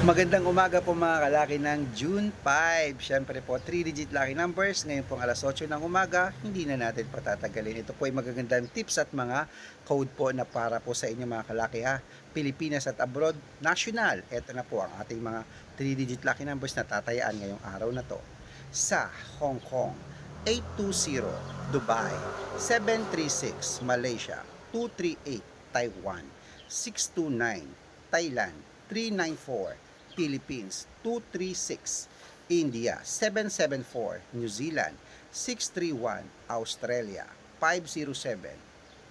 Magandang umaga po mga kalaki ng June 5. Siyempre po, 3-digit lucky numbers. Ngayon pong alas 8 ng umaga, hindi na natin patatagalin. Ito po ay magagandang tips at mga code po na para po sa inyo mga kalaki ha. Pilipinas at abroad, national. Ito na po ang ating mga 3-digit lucky numbers na tatayaan ngayong araw na to. Sa Hong Kong, 820 Dubai, 736 Malaysia, 238 Taiwan, 629 Thailand, 394 Philippines, 236 India, 774 New Zealand, 631 Australia, 507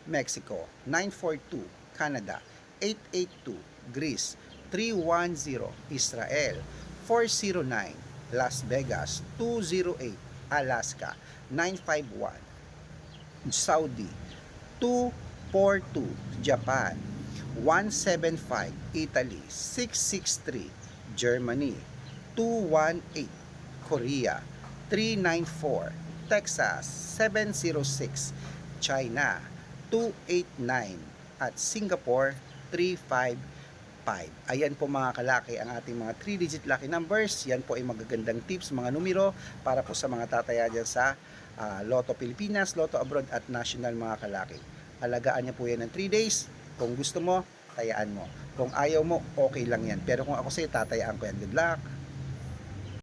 Mexico, 942 Canada, 882 Greece, 310 Israel, 409 Las Vegas, 208 Alaska, 951 Saudi, 242 Japan, 175 Italy, 663 Germany, 218 Korea, 394 Texas, 706 China, 289 at Singapore, 355. Ayan po mga kalaki ang ating mga 3-digit lucky numbers. Yan po ay magagandang tips, mga numero para po sa mga tataya dyan sa ah, Lotto Pilipinas, Lotto Abroad at National mga kalaki. Alagaan niya po yan ng 3 days. Kung gusto mo, tayaan mo. Kung ayaw mo, okay lang yan. Pero kung ako sa'yo, tatayaan ko yan. Good luck!